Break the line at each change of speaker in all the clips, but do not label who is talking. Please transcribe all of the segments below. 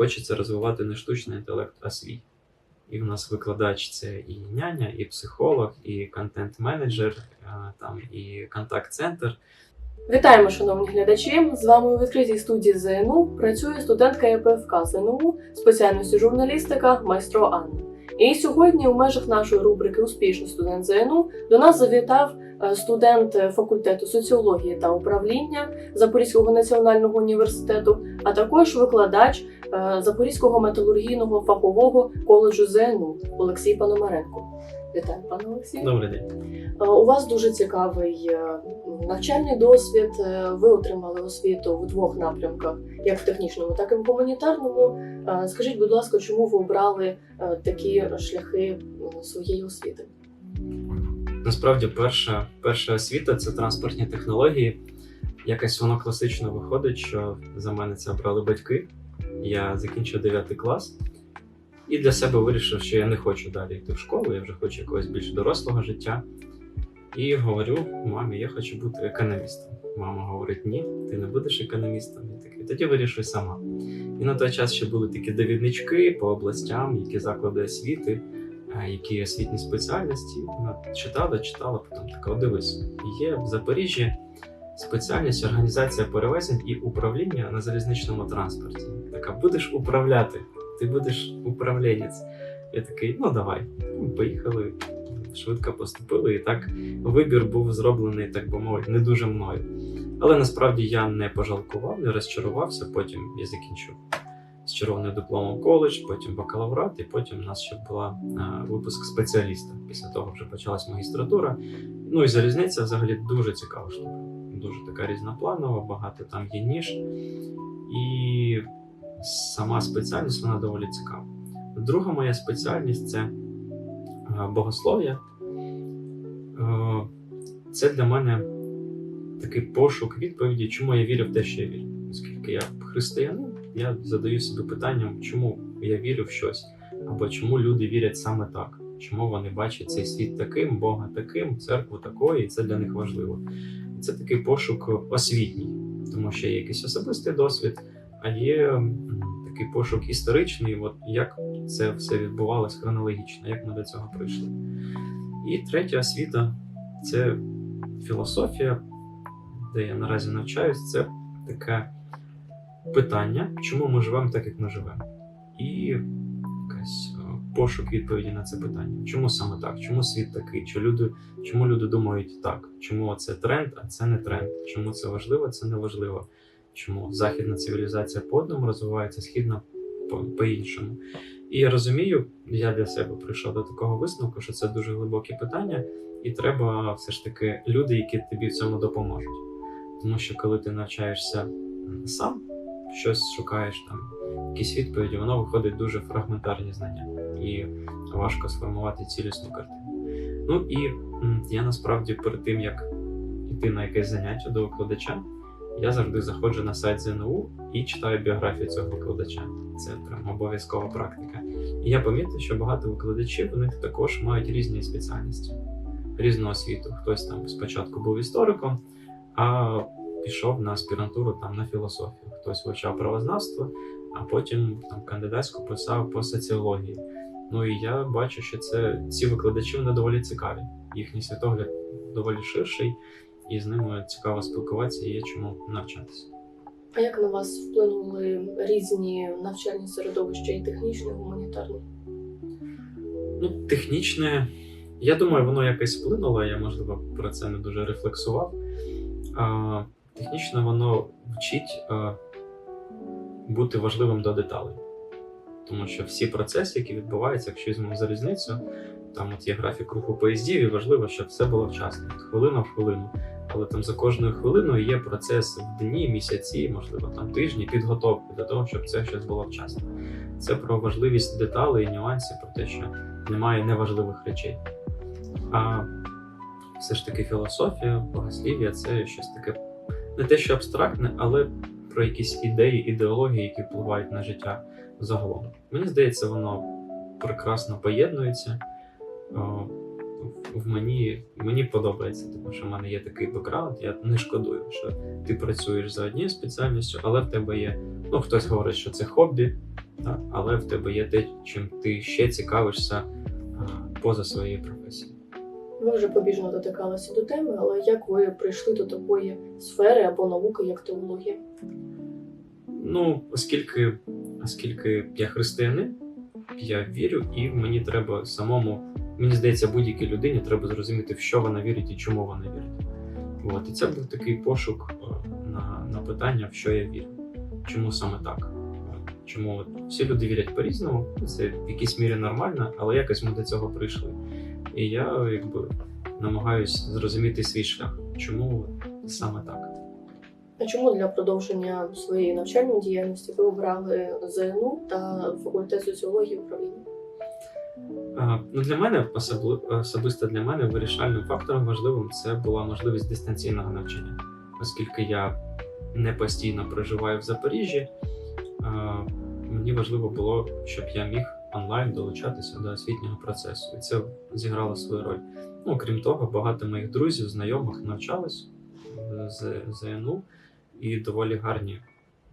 хочеться розвивати не штучний інтелект, а свій. І в нас викладач це і няня, і психолог, і контент-менеджер, там, і контакт-центр.
Вітаємо, шановні глядачі! З вами у відкритій студії ЗНУ працює студентка ЄПФК ЗНУ спеціальності журналістика майстро Анна. І сьогодні, у межах нашої рубрики Успішний студент ЗНУ до нас завітав студент е, факультету соціології та управління Запорізького національного університету, а також викладач е, Запорізького металургійного фахового коледжу ЗНУ Олексій Пономаренко. Вітаю, пане Олексію.
Добрий день.
Е, У вас дуже цікавий е, навчальний досвід. Е, Ви отримали освіту в двох напрямках, як в технічному, так і в гуманітарному. Е, Скажіть, будь ласка, чому ви обрали е, такі шляхи е, своєї освіти?
Насправді, перша, перша освіта це транспортні технології. Якось воно класично виходить, що за мене це обрали батьки. Я закінчив 9 клас і для себе вирішив, що я не хочу далі йти в школу, я вже хочу якогось більш дорослого життя. І говорю мамі, я хочу бути економістом. Мама говорить: ні, ти не будеш економістом. Я такий, тоді вирішуй сама. І на той час ще були такі довіднички по областям, які заклади освіти, які освітні спеціальності. Вона читала, читала, потім така, дивись, є в Запоріжжі спеціальність організація перевезень і управління на залізничному транспорті. Така, будеш управляти, ти будеш управлінець. Я такий, ну давай. Ну, Поїхали, швидко поступили, і так вибір був зроблений, так би мовити, не дуже мною. Але насправді я не пожалкував, не розчарувався. Потім я закінчив з дипломом коледж, потім бакалаврат, і потім у нас ще була е, випуск спеціаліста. Після того вже почалась магістратура. Ну і залізниця взагалі дуже цікава штука. Дуже така різнопланова, багато там є ніж. І сама спеціальність вона доволі цікава. Друга моя спеціальність це е, богослов'я. Е, Це для мене такий пошук відповіді, чому я вірю в те, що я вірю. Оскільки я християнин, я задаю собі питанням, чому я вірю в щось, або чому люди вірять саме так, чому вони бачать цей світ таким, Бога таким, церкву такою, і це для них важливо. Це такий пошук освітній, тому що є якийсь особистий досвід, а є такий пошук історичний, от як це все відбувалось хронологічно, як ми до цього прийшли. І третя освіта це філософія, де я наразі навчаюсь, це таке питання, чому ми живемо так, як ми живемо. І якась е, пошук відповіді на це питання. Чому саме так? Чому світ такий? Чи люди, чому люди думають так? Чому це тренд, а це не тренд? Чому це важливо, це не важливо? Чому західна цивілізація по одному розвивається, східна по- по-іншому? І я розумію, я для себе прийшов до такого висновку, що це дуже глибоке питання, і треба все ж таки люди, які тобі в цьому допоможуть. Тому що коли ти навчаєшся сам, щось шукаєш там, якісь відповіді, воно виходить дуже фрагментарні знання, і важко сформувати цілісну картину. Ну і я насправді перед тим як йти на якесь заняття до викладача, я завжди заходжу на сайт ЗНУ і читаю біографію цього викладача. Це прям обов'язкова практика. І я помітив, що багато викладачів у них також мають різні спеціальності, різну освіту. Хтось там спочатку був істориком, а пішов на аспірантуру там на філософію. Хтось вивчав правознавство, а потім там кандидатську писав по соціології. Ну і я бачу, що це ці викладачі вони доволі цікаві. Їхній світогляд доволі ширший, і з ними цікаво спілкуватися і є чому навчатися.
А як на вас вплинули різні навчальні середовища і технічні, і гуманітарні?
Ну, технічне, я думаю, воно якось вплинуло, я, можливо, про це не дуже рефлексував. А, технічно воно вчить а, бути важливим до деталей. Тому що всі процеси, які відбуваються, якщо візьмемо залізницю, там от є графік руху поїздів, і важливо, щоб все було вчасно, хвилина в хвилину. Але там за кожною хвилиною є процес в дні, місяці, можливо, там тижні підготовки до того, щоб це щось було вчасно. Це про важливість деталей і нюансів, про те, що немає неважливих речей. А все ж таки філософія, богослів'я це щось таке не те, що абстрактне, але про якісь ідеї, ідеології, які впливають на життя загалом. Мені здається, воно прекрасно поєднується. В мені, мені подобається, тому що в мене є такий бекграунд, я не шкодую, що ти працюєш за однією спеціальністю, але в тебе є. Ну, хтось говорить, що це хобі, але в тебе є те, чим ти ще цікавишся поза своєю професією.
Ви вже побіжно дотикалися до теми, але як ви прийшли до такої сфери або науки, як теологія?
Ну, оскільки, оскільки я християнин, я вірю, і мені треба самому, мені здається, будь-якій людині треба зрозуміти, в що вона вірить і чому вона вірить. От, і це був такий пошук е, на, на питання, в що я вірю. Чому саме так? Чому от всі люди вірять по-різному, це в якійсь мірі нормально, але якось ми до цього прийшли. І я якби намагаюсь зрозуміти свій шлях, чому саме так.
А чому для продовження своєї навчальної діяльності ви обрали ЗНУ та факультет соціології управління?
Ну, для мене особисто для мене вирішальним фактором важливим це була можливість дистанційного навчання, оскільки я не постійно проживаю в Запоріжжі. Мені важливо було, щоб я міг онлайн долучатися до освітнього процесу, і це зіграло свою роль. Ну, крім того, багато моїх друзів, знайомих навчались З- ЗНУ і доволі гарні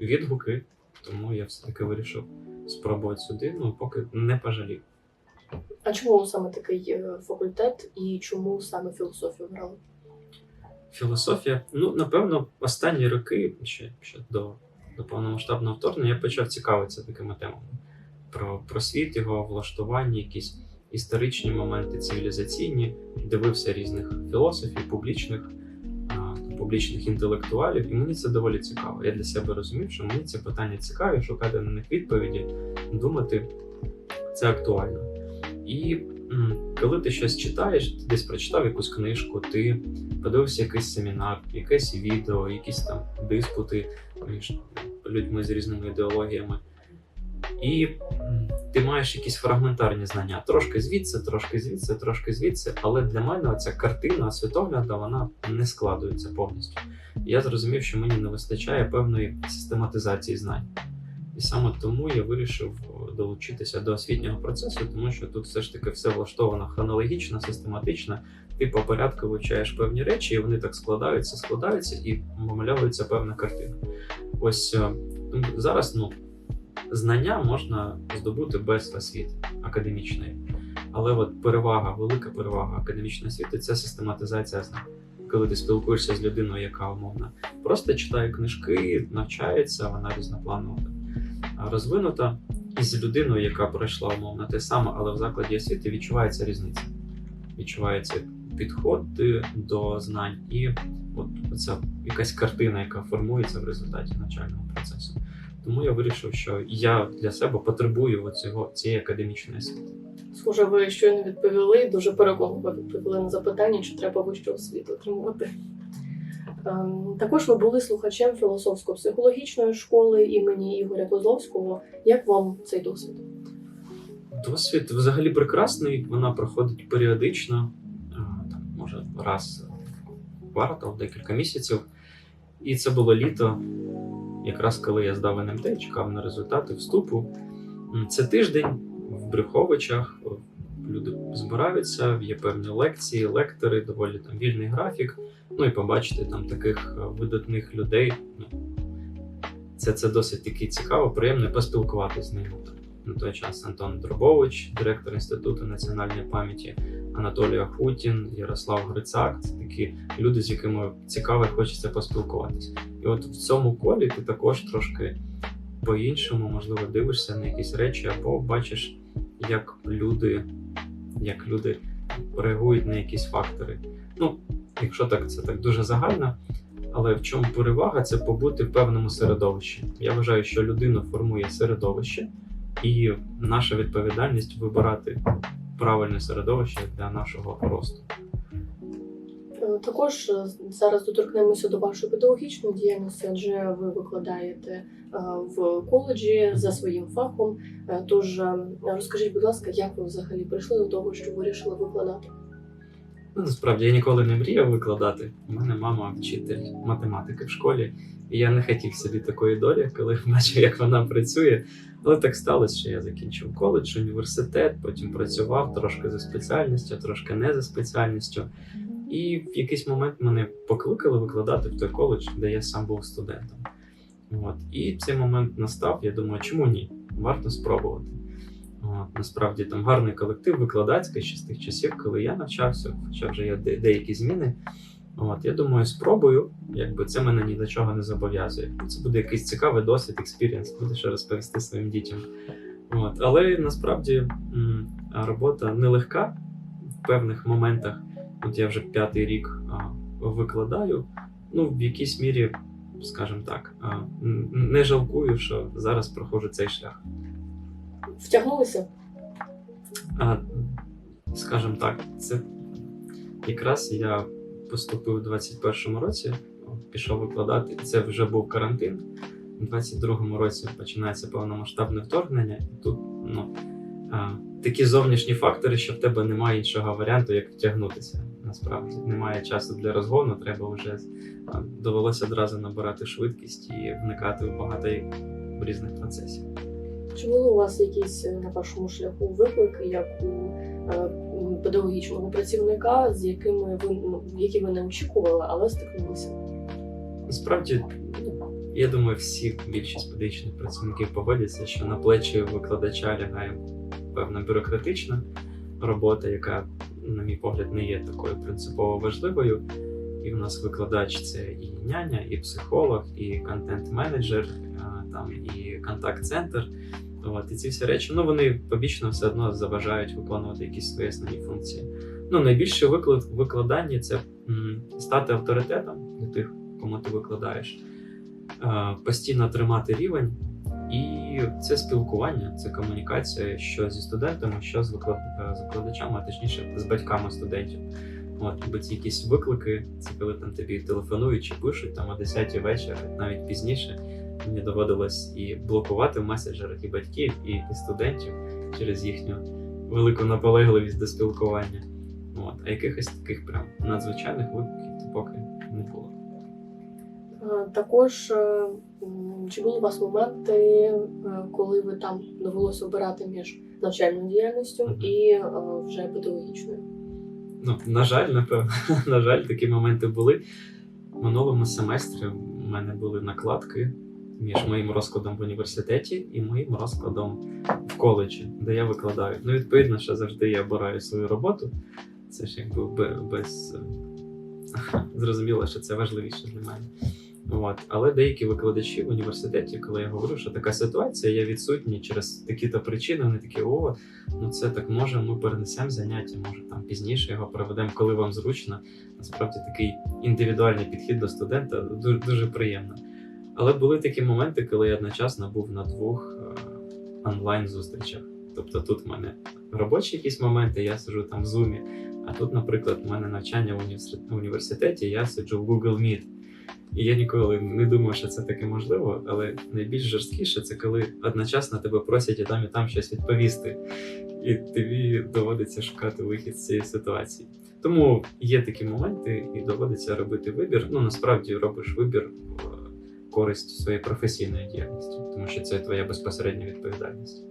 відгуки, тому я все-таки вирішив спробувати сюди, ну поки не пожалів.
А чому саме такий е, факультет і чому саме філософію обрали?
Філософія. Ну, напевно, останні роки, ще, ще до, до повномасштабного вторгнення, я почав цікавитися такими темами. Про, про світ, його влаштування, якісь історичні моменти, цивілізаційні, дивився різних філософів, публічних, а, публічних інтелектуалів, і мені це доволі цікаво. Я для себе розумів, що мені ці питання цікаві, шукати на них відповіді, думати це актуально. І коли ти щось читаєш, ти десь прочитав якусь книжку, ти подивився якийсь семінар, якесь відео, якісь там диспути між людьми з різними ідеологіями. І ти маєш якісь фрагментарні знання. Трошки звідси, трошки звідси, трошки звідси. Але для мене ця картина світогляду вона не складується повністю. Я зрозумів, що мені не вистачає певної систематизації знань. І саме тому я вирішив долучитися до освітнього процесу, тому що тут все ж таки все влаштовано хронологічно, систематично. Ти по порядку вивчаєш певні речі, і вони так складаються, складаються і вимальовується певна картина. Ось е, зараз ну, знання можна здобути без освіти академічної. Але от перевага, велика перевага академічної освіти це систематизація знань. Коли ти спілкуєшся з людиною, яка умовно просто читає книжки, навчається, вона різнопланова розвинута, і з людиною, яка пройшла умовно те саме, але в закладі освіти відчувається різниця. Відчувається підход до знань і от ця якась картина, яка формується в результаті навчального процесу. Тому я вирішив, що я для себе потребую цього цієї академічної освіти.
Схоже, ви щойно відповіли, дуже переконливо відповіли на запитання, чи треба вищу освіту отримувати. Ем, Також ви були слухачем філософсько-психологічної школи імені Ігоря Козловського. Як вам цей досвід?
Досвід взагалі прекрасний, вона проходить періодично, там, може, раз в квартал, декілька місяців. І це було літо, якраз коли я здав НМТ чекав на результати вступу. Це тиждень в Брюховичах. Люди збираються, є певні лекції, лектори, доволі там вільний графік. Ну і побачити там таких е, видатних людей. Ну, це, це досить таки цікаво, приємно поспілкуватися з ними. На той час Антон Дробович, директор Інституту національної пам'яті, Анатолій Ахутін, Ярослав Грицак. Це такі люди, з якими цікаво хочеться поспілкуватися. І от в цьому колі ти також трошки по-іншому, можливо, дивишся на якісь речі, або бачиш, як люди, як люди реагують на якісь фактори. Ну, якщо так, це так дуже загально. Але в чому перевага це побути в певному середовищі. Я вважаю, що людину формує середовище, і наша відповідальність вибирати правильне середовище для нашого росту.
Також е, зараз доторкнемося до вашої педагогічної діяльності, адже ви викладаєте е, в коледжі за своїм фахом. Е, Тож розкажіть, будь ласка, як ви взагалі прийшли до того, що вирішили викладати?
Ну, насправді я ніколи не мріяв викладати. У мене мама вчитель математики в школі, і я не хотів собі такої долі, коли бачив, як вона працює. Але так сталося, що я закінчив коледж, університет, потім працював трошки за спеціальністю, трошки не за спеціальністю. І в якийсь момент мене покликали викладати в той коледж, де я сам був студентом. От. І цей момент настав. Я думаю, чому ні? варто спробувати. От, насправді там гарний колектив викладацький ще з тих часів, коли я навчався, хоча вже є де- деякі зміни. От, я думаю, спробую, якби це мене ні до чого не зобов'язує. Це буде якийсь цікавий досвід, експірієнс, буде що розповісти своїм дітям. От, але насправді робота нелегка в певних моментах. От я вже п'ятий рік а, викладаю. Ну, в якійсь мірі, скажімо так, а, не жалкую, що зараз проходжу цей шлях.
Втягнулися?
А, скажімо так, це якраз я поступив у 21-му році, пішов викладати. Це вже був карантин. У 22-му році починається повномасштабне вторгнення, і тут ну, а, такі зовнішні фактори, що в тебе немає іншого варіанту, як втягнутися. Насправді немає часу для розгону, треба вже довелося одразу набирати швидкість і вникати в багато різних процесів.
Чи були у вас якісь е, на вашому шляху виклики, як у е, педагогічного працівника, з якими ви ну, які ви не очікували, але стикнулися?
Насправді, я думаю, всі більшість педагогічних працівників погодяться, що на плечі викладача лягає певна бюрократична робота, яка, на мій погляд, не є такою принципово важливою. І в нас викладач це і няня, і психолог, і контент-менеджер, там і контакт-центр. От, і ці всі речі, ну вони побічно все одно заважають виконувати якісь свої основні функції. Ну, найбільше виклад в це м, стати авторитетом для тих, кому ти викладаєш, е, постійно тримати рівень. І це спілкування, це комунікація що зі студентами, що з виклад... е, викладачами, а точніше з батьками студентів. От, бо ці якісь виклики, це коли там тобі телефонують чи пишуть там о 10 вечора, навіть пізніше. Мені доводилось і блокувати в меседжерах і батьків, і студентів через їхню велику наполегливість до спілкування. От. А якихось таких прям надзвичайних викликів то поки не було.
Е, Також е, чи були у вас моменти, е, коли ви там довелося обирати між навчальною діяльністю і вже педагогічною?
Ну, на жаль, напевно, на жаль, такі моменти були. В минулому семестрі у мене були накладки між моїм розкладом в університеті і моїм розкладом в коледжі, де я викладаю. Ну, відповідно, що завжди я обираю свою роботу. Це ж якби без зрозуміло, що це важливіше для мене. От. Але деякі викладачі в університеті, коли я говорю, що така ситуація, я відсутній через такі-то причини, вони такі, о, ну це так може, ми перенесемо заняття, може там пізніше його проведемо, коли вам зручно. Насправді такий індивідуальний підхід до студента дуже, дуже приємно. Але були такі моменти, коли я одночасно був на двох е, онлайн-зустрічах. Тобто тут в мене робочі якісь моменти, я сиджу там в Zoom, а тут, наприклад, в мене навчання в університеті я сиджу в Google Meet. І я ніколи не думав, що це таке можливо, але найбільш жорсткіше це коли одночасно тебе просять і там, і там щось відповісти, і тобі доводиться шукати вихід з цієї ситуації. Тому є такі моменти, і доводиться робити вибір. Ну насправді робиш вибір в користь своєї професійної діяльності, тому що це твоя безпосередня відповідальність.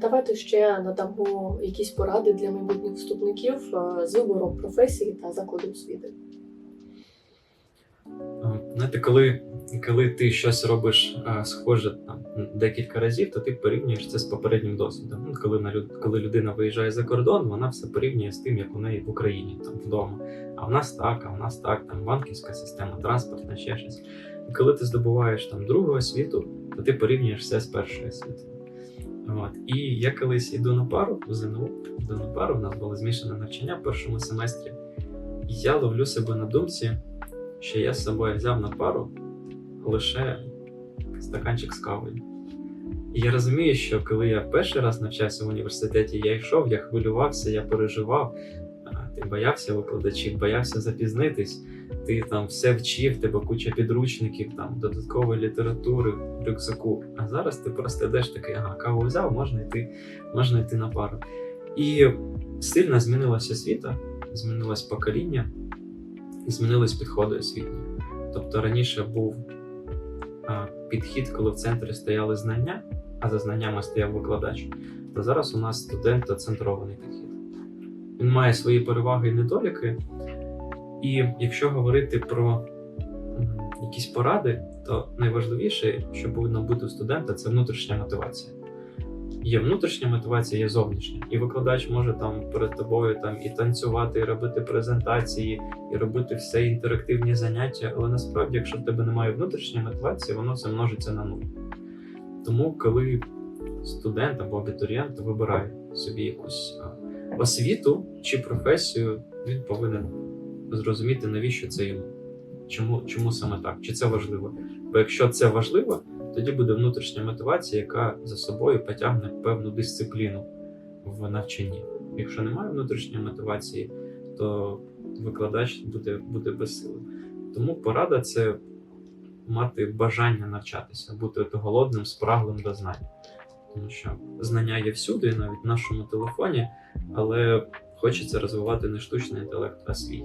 Давайте ще надамо якісь поради для майбутніх вступників з вибором професії та закладу освіти.
Знаєте, коли, коли ти щось робиш схоже там декілька разів, то ти порівнюєш це з попереднім досвідом. Ну, коли на коли людина виїжджає за кордон, вона все порівнює з тим, як у неї в Україні, там вдома. А в нас так, а в нас так, там банківська система, транспортна, ще щось. І коли ти здобуваєш там другу освіту, то ти порівнюєш все з першою освітою. От. І я колись іду на пару в ЗНУ, іду на пару, у нас було змішане навчання в першому семестрі. І я ловлю себе на думці, що я з собою взяв на пару лише стаканчик з кавою. І я розумію, що коли я перший раз навчався в університеті, я йшов, я хвилювався, я переживав. Ти боявся викладачів, боявся запізнитись, ти там все вчив, тебе куча підручників, там додаткової літератури рюкзаку. А зараз ти просто йдеш такий, ага, каву взяв, можна йти, можна йти на пару. І сильно змінилася освіта, змінилось покоління змінились підходи освітні. Тобто раніше був а, підхід, коли в центрі стояли знання, а за знаннями стояв викладач. То зараз у нас студентоцентрований підхід. Він має свої переваги і недоліки. І якщо говорити про якісь поради, то найважливіше, що повинно бути у студента, це внутрішня мотивація. Є внутрішня мотивація, є зовнішня. І викладач може там перед тобою там і танцювати, і робити презентації, і робити все інтерактивні заняття. Але насправді, якщо в тебе немає внутрішньої мотивації, воно все множиться на нуль. Тому, коли студент або абітурієнт вибирає собі якусь освіту чи професію, він повинен зрозуміти, навіщо це йому. Чому, чому саме так? Чи це важливо? Бо якщо це важливо, тоді буде внутрішня мотивація, яка за собою потягне певну дисципліну в навчанні. Якщо немає внутрішньої мотивації, то викладач буде, буде безсилим. Тому порада це мати бажання навчатися, бути голодним, спраглим до знань. Тому що знання є всюди, навіть в нашому телефоні, але хочеться розвивати не штучний інтелект, а свій.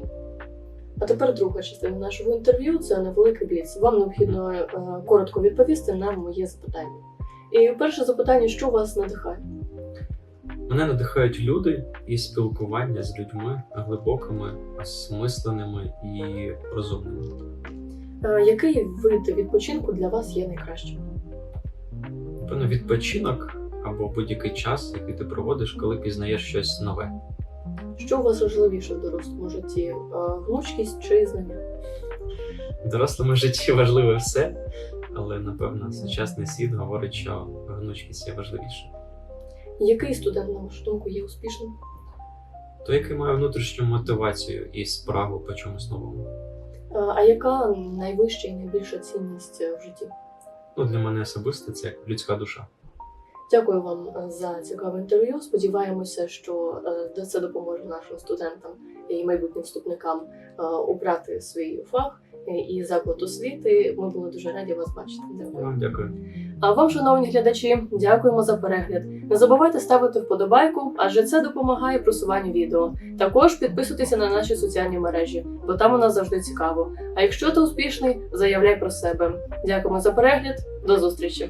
А тепер друга частина нашого інтерв'ю це невеликий бліц. Вам необхідно е, коротко відповісти на моє запитання. І перше запитання: що вас надихає?
Мене надихають люди і спілкування з людьми глибокими, осмисленими і розумними.
Е, Який вид відпочинку для вас є найкращим?
Певно, відпочинок або будь-який час, який ти проводиш, коли пізнаєш щось нове.
Що у вас важливіше в дорослому житті? Е, Гнучкість чи знання?
В дорослому житті важливе все, але напевно сучасний світ говорить, що гнучкість є важливіше.
Який студент, на вашу думку, є успішним?
Той, який має внутрішню мотивацію і спрагу по чомусь новому.
Е, А яка найвища і найбільша цінність е, в житті?
Ну, для мене особисто це людська душа.
Дякую вам е, за цікаве інтерв'ю. Сподіваємося, що е, це допоможе нашим студентам і майбутнім вступникам е, обрати свій фах і заклад освіти. Ми були дуже раді вас бачити. Дякую.
Дякую.
А вам, шановні глядачі, дякуємо за перегляд. Не забувайте ставити вподобайку, адже це допомагає просуванню відео. Також підписуйтеся на наші соціальні мережі, бо там у нас завжди цікаво. А якщо ти успішний, заявляй про себе. Дякуємо за перегляд. До зустрічі!